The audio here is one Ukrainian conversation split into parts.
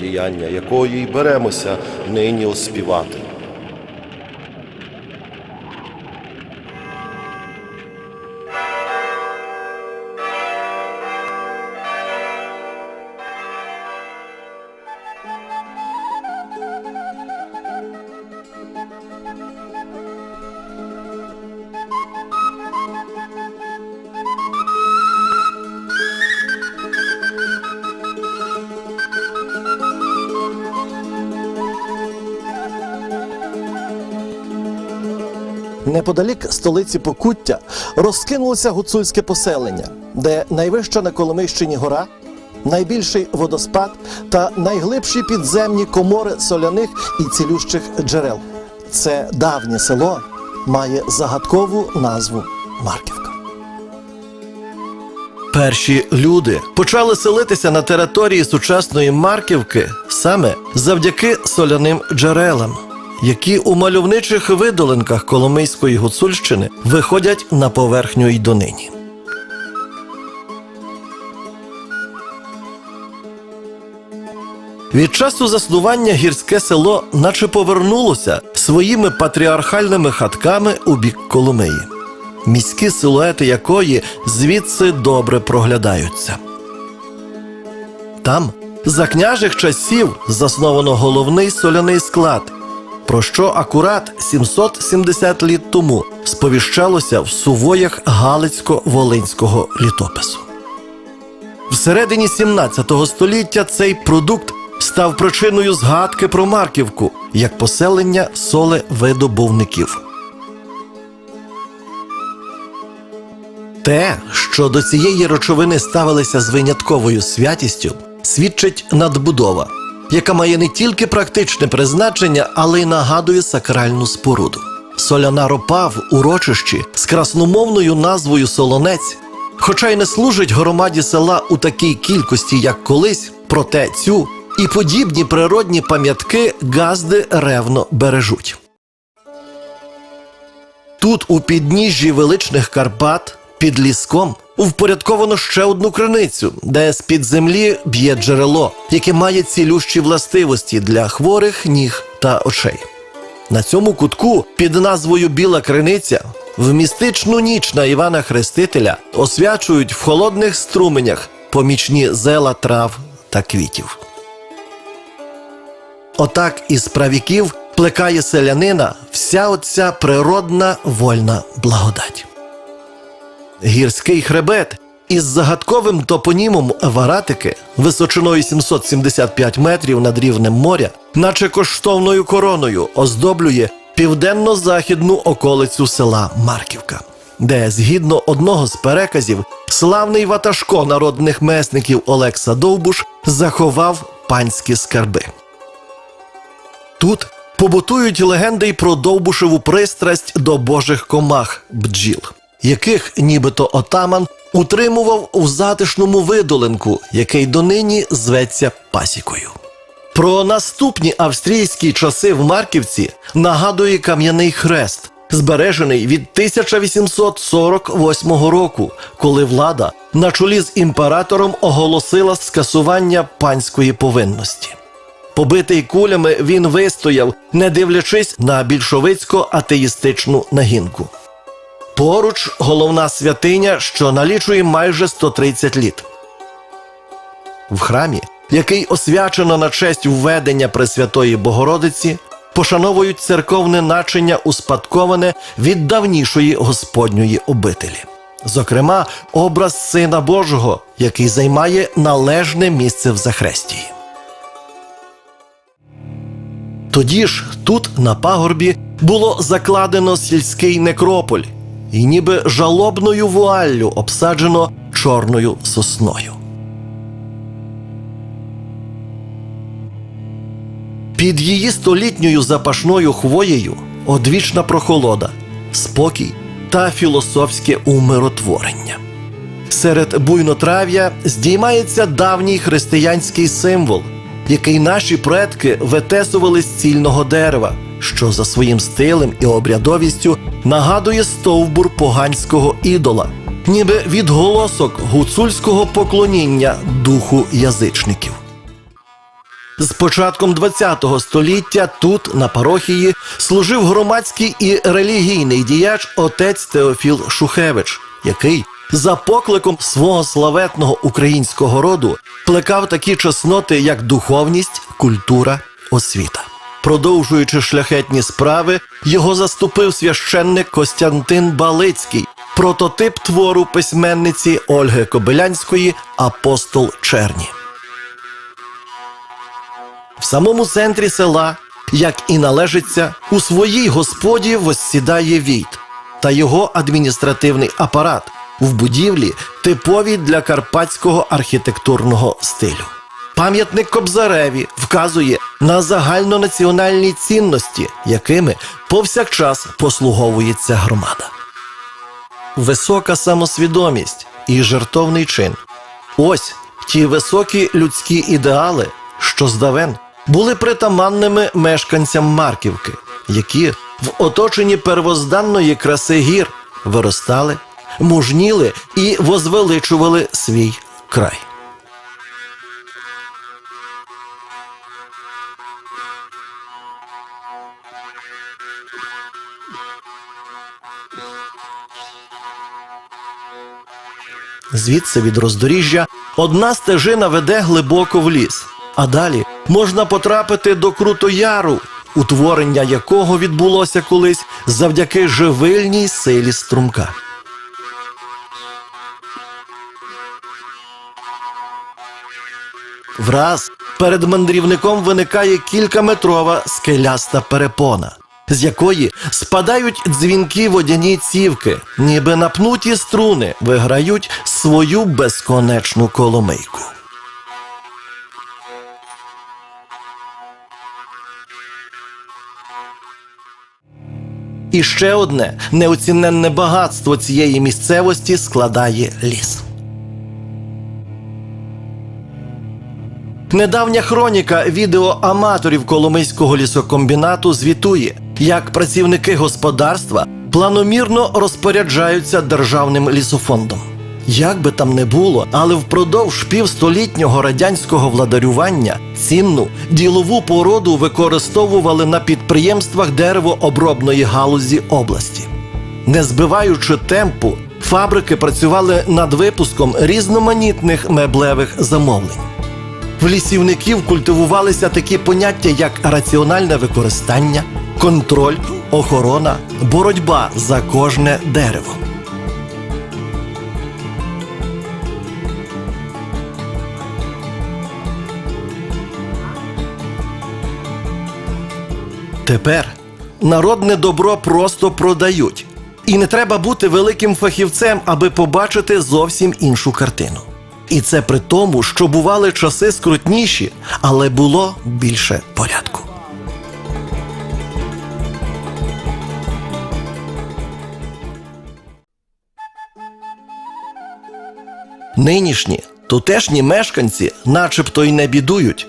діяння якої й беремося нині оспівати. Неподалік столиці Покуття розкинулося гуцульське поселення, де найвища на Коломийщині гора, найбільший водоспад та найглибші підземні комори соляних і цілющих джерел. Це давнє село має загадкову назву Марківка. Перші люди почали селитися на території сучасної Марківки саме завдяки соляним джерелам, які у мальовничих видолинках Коломийської гуцульщини виходять на поверхню й донині. Від часу заснування гірське село наче повернулося своїми патріархальними хатками у бік Коломиї, міські силуети якої звідси добре проглядаються. Там за княжих часів засновано головний соляний склад, про що акурат 770 літ тому сповіщалося в сувоях Галицько-Волинського літопису. Всередині 17 століття цей продукт став причиною згадки про Марківку як поселення солевидобувників. Те, що до цієї речовини ставилися з винятковою святістю, свідчить надбудова, яка має не тільки практичне призначення, але й нагадує сакральну споруду. Соляна ропа в урочищі з красномовною назвою Солонець, хоча й не служить громаді села у такій кількості, як колись, проте цю і подібні природні пам'ятки газди ревно бережуть. Тут, у підніжжі величних Карпат, під ліском, впорядковано ще одну криницю, де з-під землі б'є джерело, яке має цілющі властивості для хворих ніг та очей. На цьому кутку під назвою Біла Криниця в містичну ніч на Івана Хрестителя освячують в холодних струменях помічні зела трав та квітів. Отак із правіків плекає селянина вся оця природна вольна благодать. Гірський хребет із загадковим топонімом Варатики височиною 775 метрів над рівнем моря, наче коштовною короною, оздоблює південно-західну околицю села Марківка, де, згідно одного з переказів, славний ватажко народних месників Олекса Довбуш заховав панські скарби. Тут побутують легенди й про Довбушеву пристрасть до божих комах бджіл, яких нібито отаман утримував у затишному видолинку, який донині зветься пасікою. Про наступні австрійські часи в Марківці нагадує кам'яний хрест, збережений від 1848 року, коли влада на чолі з імператором оголосила скасування панської повинності. Побитий кулями він вистояв, не дивлячись на більшовицько-атеїстичну нагінку. Поруч головна святиня, що налічує майже 130 літ. В храмі, який освячено на честь введення Пресвятої Богородиці, пошановують церковне начення, успадковане від давнішої Господньої обителі. Зокрема, образ Сина Божого, який займає належне місце в Захрестії. Тоді ж тут, на пагорбі, було закладено сільський некрополь, і ніби жалобною вуаллю обсаджено чорною сосною. Під її столітньою запашною хвоєю одвічна прохолода, спокій та філософське умиротворення. Серед буйнотрав'я здіймається давній християнський символ, який наші предки витесували з цільного дерева, що за своїм стилем і обрядовістю нагадує стовбур поганського ідола, ніби відголосок гуцульського поклоніння духу язичників. З початком ХХ століття тут, на парохії, служив громадський і релігійний діяч отець Теофіл Шухевич, який за покликом свого славетного українського роду плекав такі чесноти, як духовність, культура, освіта. Продовжуючи шляхетні справи, його заступив священник Костянтин Балицький, прототип твору письменниці Ольги Кобилянської Апостол Черні. В самому центрі села, як і належиться, у своїй господі воссідає війт та його адміністративний апарат в будівлі, типовій для карпатського архітектурного стилю. Пам'ятник Кобзареві вказує на загальнонаціональні цінності, якими повсякчас послуговується громада. Висока самосвідомість і жертовний чин. Ось ті високі людські ідеали, що здавен були притаманними мешканцям Марківки, які в оточенні первозданної краси гір виростали, мужніли і возвеличували свій край. Звідси від роздоріжжя одна стежина веде глибоко в ліс, а далі можна потрапити до Крутояру, утворення якого відбулося колись завдяки живильній силі струмка. Враз перед мандрівником виникає кількаметрова скеляста перепона, з якої спадають дзвінки водяні цівки, ніби напнуті струни виграють свою безконечну коломийку. І ще одне неоціненне багатство цієї місцевості складає ліс. Недавня хроніка відеоаматорів Коломийського лісокомбінату звітує, як працівники господарства планомірно розпоряджаються державним лісофондом. Як би там не було, але впродовж півстолітнього радянського владарювання цінну ділову породу використовували на підприємствах деревообробної галузі області. Не збиваючи темпу, фабрики працювали над випуском різноманітних меблевих замовлень. В лісівників культивувалися такі поняття, як раціональне використання, контроль, охорона, боротьба за кожне дерево. Тепер народне добро просто продають. І не треба бути великим фахівцем, аби побачити зовсім іншу картину. І це при тому, що бували часи скрутніші, але було більше порядку. Нинішні тутешні мешканці, начебто й не бідують.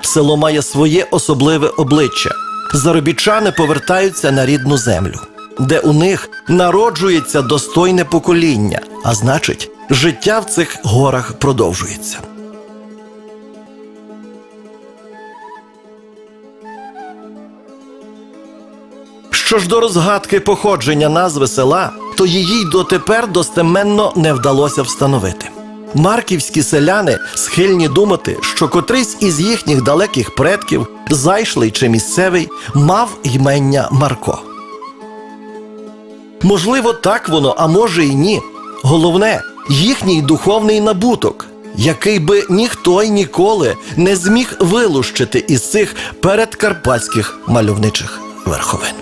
Село має своє особливе обличчя. Заробітчани повертаються на рідну землю, де у них народжується достойне покоління, а значить, життя в цих горах продовжується. Що ж до розгадки походження назви села, то її й дотепер достеменно не вдалося встановити. Марківські селяни схильні думати, що котрийсь із їхніх далеких предків, зайшлий чи місцевий, мав ймення Марко. Можливо, так воно, а може й ні. Головне, їхній духовний набуток, який би ніхто й ніколи не зміг вилущити із цих передкарпатських мальовничих верховин.